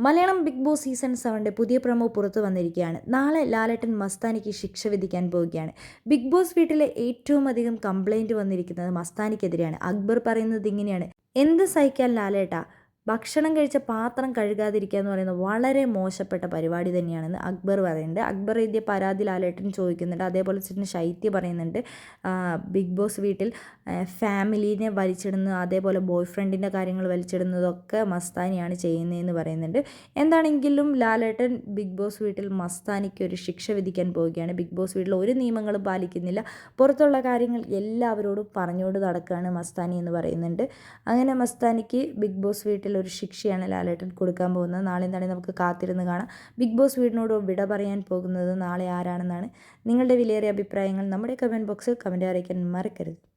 Malayalam big Boss season സെവന്റെ പുതിയ promo പുറത്തു വന്നിരിക്കുകയാണ്. നാളെ ലാലേട്ടൻ മസ്താനിക്ക് ശിക്ഷ വിധിക്കാൻ പോവുകയാണ്. ബിഗ് ബോസ് വീട്ടിലെ ഏറ്റവും അധികം കംപ്ലൈന്റ് വന്നിരിക്കുന്നത് മസ്താനിക്കെതിരെയാണ്. അക്ബർ പറയുന്നത് ഇങ്ങനെയാണ്. എന്ത് സഹിക്കാൻ ലാലേട്ടാ? ഭക്ഷണം കഴിച്ച പാത്രം കഴുകാതിരിക്കുക എന്ന് പറയുന്നത് വളരെ മോശപ്പെട്ട പരിപാടി തന്നെയാണെന്ന് അക്ബർ പറയുന്നുണ്ട്. അക്ബർ എഴുതിയ പരാതി ലാലേട്ടൻ ചോദിക്കുന്നുണ്ട്. അതേപോലെ തന്നെ ശൈത്യ പറയുന്നുണ്ട്. ബിഗ് ബോസ് വീട്ടിൽ ഫാമിലിനെ ഫാമിലീനെ വലിച്ചിടുന്നു അതേപോലെ ബോയ് ഫ്രണ്ടിന്റെ കാര്യങ്ങൾ വലിച്ചിടുന്നതൊക്കെ മസ്താനിയാണ് ചെയ്യുന്നതെന്ന് പറയുന്നുണ്ട്. എന്താണെങ്കിലും ലാലേട്ടൻ ബിഗ് ബോസ് വീട്ടിൽ മസ്താനിക്ക് ഒരു ശിക്ഷ വിധിക്കാൻ പോവുകയാണ്. ബിഗ് ബോസ് വീട്ടിൽ ഒരു നിയമങ്ങളും പാലിക്കുന്നില്ല. പുറത്തുള്ള കാര്യങ്ങൾ എല്ലാവരോടും പറഞ്ഞുകൊണ്ട് നടക്കുകയാണ് മസ്താനി എന്ന് പറയുന്നുണ്ട്. അങ്ങനെ മസ്താനിക്ക് ബിഗ് ബോസ് വീട്ടിൽ ഒരു ശിക്ഷയാണ് ലാലേട്ടൻ കൊടുക്കാൻ പോകുന്നത്. നാളെ എന്താണ് നമുക്ക് കാത്തിരുന്ന് കാണാം. ബിഗ് ബോസ് വീടിനോട് വിട പറയാൻ പോകുന്നത് നാളെ ആരാണെന്നാണ് നിങ്ങളുടെ വിലയേറിയ അഭിപ്രായങ്ങൾ നമ്മുടെ കമന്റ് ബോക്സിൽ കമന്റ് അറിയിക്കാൻ മറക്കരുത്.